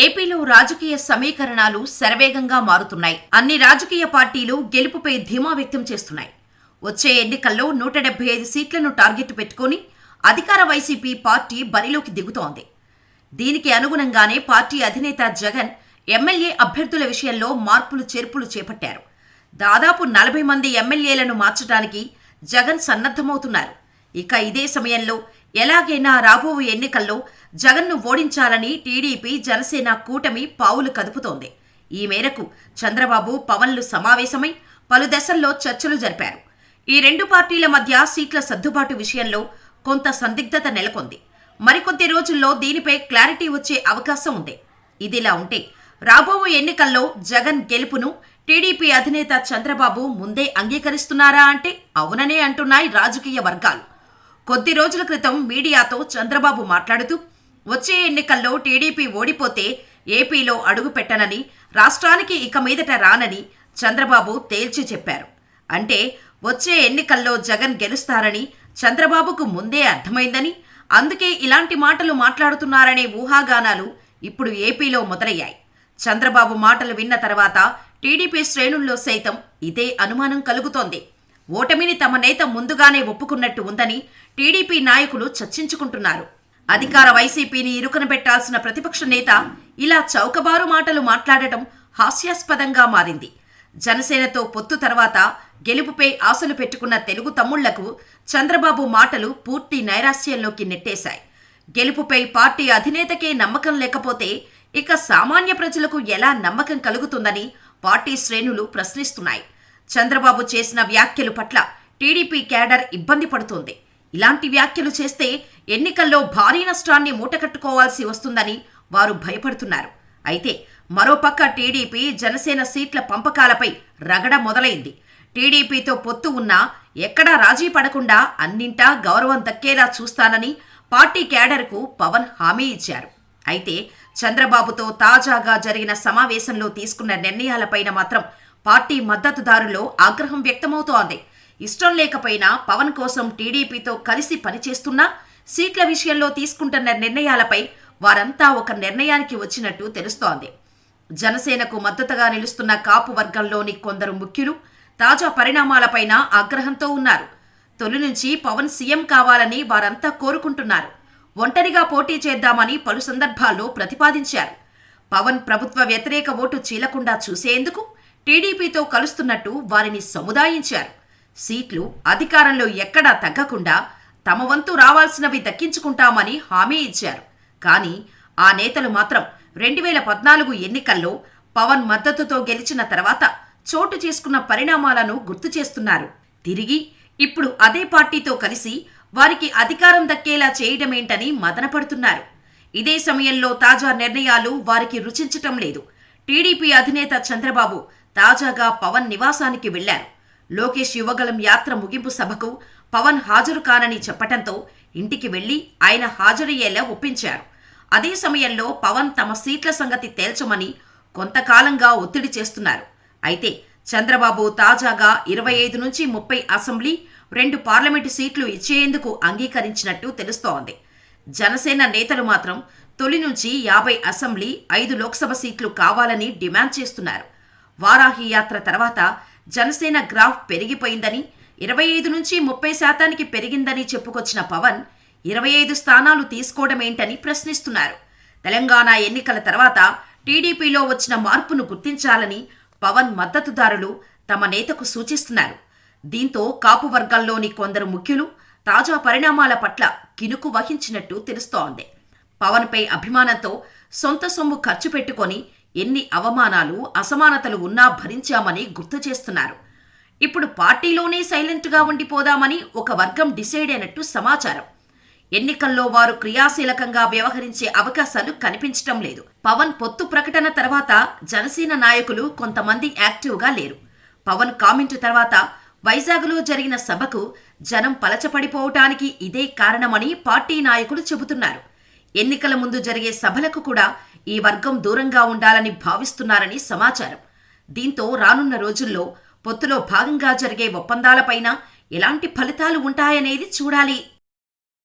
ఏపీలో రాజకీయ సమీకరణాలు శరవేగంగా మారుతున్నాయి. అన్ని రాజకీయ పార్టీలు గెలుపుపై ధీమా వ్యక్తం చేస్తున్నాయి. వచ్చే ఎన్నికల్లో నూట డెబ్బై ఐదు సీట్లను టార్గెట్ పెట్టుకుని అధికార వైసీపీ పార్టీ బరిలోకి దిగుతోంది. దీనికి అనుగుణంగానే పార్టీ అధినేత జగన్ ఎమ్మెల్యే అభ్యర్థుల విషయంలో మార్పులు చేర్పులు చేపట్టారు. దాదాపు నలభై మంది ఎమ్మెల్యేలను మార్చడానికి జగన్ సన్నద్ధమవుతున్నారు. ఇక ఇదే సమయంలో ఎలాగైనా రాబో ఎన్నికల్లో జగన్ను ఓడించాలని టీడీపీ జనసేన కూటమి పావులు కదుపుతోంది. ఈ మేరకు చంద్రబాబు పవన్లు సమావేశమై పలు దశల్లో చర్చలు జరిపారు. ఈ రెండు పార్టీల మధ్య సీట్ల సర్దుబాటు విషయంలో కొంత సందిగ్ధత నెలకొంది. మరికొద్ది రోజుల్లో దీనిపై క్లారిటీ వచ్చే అవకాశం ఉంది. ఇదిలా ఉంటే రాబో ఎన్నికల్లో జగన్ గెలుపును టీడీపీ అధినేత చంద్రబాబు ముందే అంగీకరిస్తున్నారా అంటే అవుననే అంటున్నాయి రాజకీయ వర్గాలు. కొద్ది రోజుల క్రితం మీడియాతో చంద్రబాబు మాట్లాడుతూ వచ్చే ఎన్నికల్లో టీడీపీ ఓడిపోతే ఏపీలో అడుగు పెట్టనని రాష్ట్రానికి ఇక మీదట రానని చంద్రబాబు తేల్చి చెప్పారు. అంటే వచ్చే ఎన్నికల్లో జగన్ గెలుస్తారని చంద్రబాబుకు ముందే అర్థమైందని అందుకే ఇలాంటి మాటలు మాట్లాడుతున్నారనే ఊహాగానాలు ఇప్పుడు ఏపీలో మొదలయ్యాయి. చంద్రబాబు మాటలు విన్న తర్వాత టీడీపీ శ్రేణుల్లో సైతం ఇదే అనుమానం కలుగుతోంది. ఓటమిని తమ నేత ముందుగానే ఒప్పుకున్నట్టు ఉందని టీడీపీ నాయకులు చర్చించుకుంటున్నారు. అధికార వైసీపీని ఇరుకన పెట్టాల్సిన ప్రతిపక్ష నేత ఇలా చౌకబారు మాటలు మాట్లాడటం హాస్యాస్పదంగా మారింది. జనసేనతో పొత్తు తర్వాత గెలుపుపై ఆశలు పెట్టుకున్న తెలుగు తమ్ముళ్ళకు చంద్రబాబు మాటలు పూర్తి నైరాశ్యంలోకి నెట్టేశాయి. గెలుపుపై పార్టీ అధినేతకే నమ్మకం లేకపోతే ఇక సామాన్య ప్రజలకు ఎలా నమ్మకం కలుగుతుందని పార్టీ శ్రేణులు ప్రశ్నిస్తున్నాయి. చంద్రబాబు చేసిన వ్యాఖ్యలు పట్ల టీడీపీ క్యాడర్ ఇబ్బంది పడుతోంది. ఇలాంటి వ్యాఖ్యలు చేస్తే ఎన్నికల్లో భారీ నష్టాన్ని మూటకట్టుకోవాల్సి వస్తుందని వారు భయపడుతున్నారు. అయితే మరోపక్క టీడీపీ జనసేన సీట్ల పంపకాలపై రగడ మొదలైంది. టీడీపీతో పొత్తు ఉన్నా ఎక్కడా రాజీ పడకుండా అన్నింటా గౌరవం దక్కేలా చూస్తానని పార్టీ క్యాడర్కు పవన్ హామీ ఇచ్చారు. అయితే చంద్రబాబుతో తాజాగా జరిగిన సమావేశంలో తీసుకున్న నిర్ణయాలపైన మాత్రం పార్టీ మద్దతుదారుల్లో ఆగ్రహం వ్యక్తమవుతోంది. ఇష్టం లేకపోయినా పవన్ కోసం టీడీపీతో కలిసి పనిచేస్తున్నా సీట్ల విషయంలో తీసుకుంటున్న నిర్ణయాలపై వారంతా ఒక నిర్ణయానికి వచ్చినట్టు తెలుస్తోంది. జనసేనకు మద్దతుగా నిలుస్తున్న కాపు వర్గంలోని కొందరు ముఖ్యులు తాజా పరిణామాలపైన ఆగ్రహంతో ఉన్నారు. తొలి నుంచి పవన్ సీఎం కావాలని వారంతా కోరుకుంటున్నారు. ఒంటరిగా పోటీ చేద్దామని పలు సందర్భాల్లో ప్రతిపాదించారు. పవన్ ప్రభుత్వ వ్యతిరేక ఓటు చీలకుండా చూసేందుకు టీడీపీతో కలుస్తున్నట్టు వారిని సముదాయించారు. సీట్లు అధికారంలో ఎక్కడా తగ్గకుండా తమ వంతు రావాల్సినవి దక్కించుకుంటామని హామీ ఇచ్చారు. కానీ ఆ నేతలు మాత్రం రెండు వేల పద్నాలుగు ఎన్నికల్లో పవన్ మద్దతుతో గెలిచిన తర్వాత చోటు చేసుకున్న పరిణామాలను గుర్తు చేస్తున్నారు. తిరిగి ఇప్పుడు అదే పార్టీతో కలిసి వారికి అధికారం దక్కేలా చేయడమేంటని మదనపడుతున్నారు. ఇదే సమయంలో తాజా నిర్ణయాలు వారికి రుచించటం లేదు. టీడీపీ అధినేత చంద్రబాబు తాజాగా పవన్ నివాసానికి వెళ్ళారు లోకేష్ యువగలం యాత్ర ముగింపు సభకు పవన్ హాజరు కానని చెప్పటంతో ఇంటికి వెళ్ళి ఆయన హాజరయ్యేలా ఒప్పించారు. అదే సమయంలో పవన్ తమ సీట్ల సంగతి తేల్చమని కొంతకాలంగా ఒత్తిడి చేస్తున్నారు. అయితే చంద్రబాబు తాజాగా ఇరవై ఐదు నుంచి ముప్పై అసెంబ్లీ రెండు పార్లమెంటు సీట్లు ఇచ్చేందుకు అంగీకరించినట్టు తెలుస్తోంది. జనసేన నేతలు మాత్రం తొలి నుంచి యాభై అసెంబ్లీ ఐదు లోక్సభ సీట్లు కావాలని డిమాండ్ చేస్తున్నారు. వారాహి యాత్ర తర్వాత జనసేన గ్రాఫ్ పెరిగిపోయిందని ఇరవై ఐదు నుంచి ముప్పై శాతానికి పెరిగిందని చెప్పుకొచ్చిన పవన్ ఇరవై ఐదు స్థానాలు తీసుకోవడమేంటని ప్రశ్నిస్తున్నారు. తెలంగాణ ఎన్నికల తర్వాత టీడీపీలో వచ్చిన మార్పును గుర్తించాలని పవన్ మద్దతుదారులు తమ నేతకు సూచిస్తున్నారు. దీంతో కాపు వర్గాల్లోని కొందరు ముఖ్యులు తాజా పరిణామాల పట్ల కినుకు వహించినట్టు తెలుస్తోంది. పవన్పై అభిమానంతో సొంత సొమ్ము ఖర్చు పెట్టుకొని ఎన్ని అవమానాలు అసమానతలు ఉన్నా భరించామని గుర్తు చేస్తున్నారు. ఇప్పుడు పార్టీలోనే సైలెంట్గా ఉండిపోదామని ఒక వర్గం డిసైడ్ అయినట్టు సమాచారం. ఎన్నికల్లో వారు క్రియాశీలకంగా వ్యవహరించే అవకాశాలు కనిపించటం లేదు. పవన్ పొత్తు ప్రకటన తర్వాత జనసేన నాయకులు కొంతమంది యాక్టివ్గా లేరు. పవన్ కామెంటు తర్వాత వైజాగ్లో జరిగిన సభకు జనం పలచపడిపోవటానికి ఇదే కారణమని పార్టీ నాయకులు చెబుతున్నారు. ఎన్నికల ముందు జరిగే సభలకు కూడా ఈ వర్గం దూరంగా ఉండాలని భావిస్తున్నారని సమాచారం. దీంతో రానున్న రోజుల్లో పొత్తులో భాగంగా జరిగే ఒప్పందాలపైన ఎలాంటి ఫలితాలు ఉంటాయనేది చూడాలి.